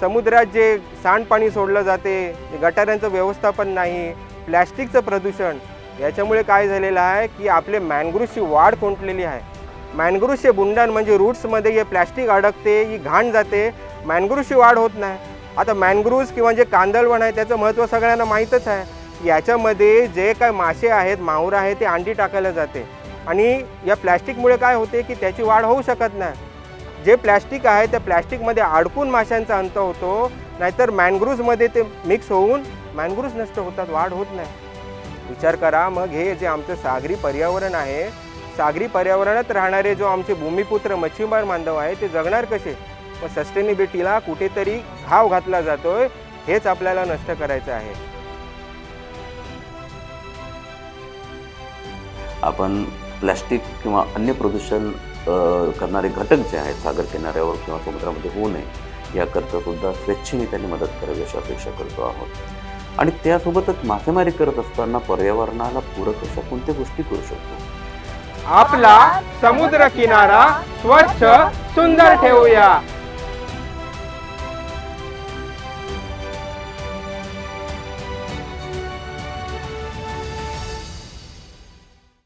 समुद्रात जे सांडपाणी सोडलं जाते गटारांचं व्यवस्थापन नाही प्लॅस्टिकचं प्रदूषण याच्यामुळे काय झालेलं आहे की आपले मॅनग्रुव्सची वाढ खुंटलेली आहे. मॅनग्रुव्सचे बुंडान म्हणजे रूट्समध्ये हे प्लॅस्टिक अडकते ही घाण जाते मॅनग्रुव्सची वाढ होत नाही. आता मॅनग्रुव्स किंवा जे कांदळवण आहे त्याचं महत्त्व सगळ्यांना माहीतच आहे. याच्यामध्ये जे काय मासे आहेत माहूर आहे ते अंडी टाकायला जाते. आणि या प्लॅस्टिकमुळे काय होते की त्याची वाढ होऊ शकत नाही. जे प्लॅस्टिक आहे त्या प्लॅस्टिकमध्ये अडकून माशांचा अंत होतो. नाहीतर मॅनग्रुव्समध्ये ते मिक्स होऊन मॅनग्रुव्स नष्ट होतात वाढ होत नाही. विचार करा मग हे जे आमचं सागरी पर्यावरण आहे सागरी पर्यावरणात राहणारे जो आमचे भूमिपुत्र मच्छीमार बांधव आहे ते जगणार कसे? मग सस्टेनेबिलिटीला कुठेतरी घाव घातला जातोय हेच आपल्याला नष्ट करायचं आहे. आपण प्लॅस्टिक किंवा अन्य प्रदूषण करणारे घटक जे आहेत सागर किनाऱ्यावर किंवा समुद्रामध्ये होऊ नये याकरता सुद्धा स्वेच्छेने त्यांनी मदत करावी अशी अपेक्षा करतो आहोत. आणि त्यासोबतच मासेमारी करत असताना पर्यावरणाला पूरक अशा कोणत्या गोष्टी करू शकतो? आपला समुद्र किनारा स्वच्छ सुंदर ठेवूया.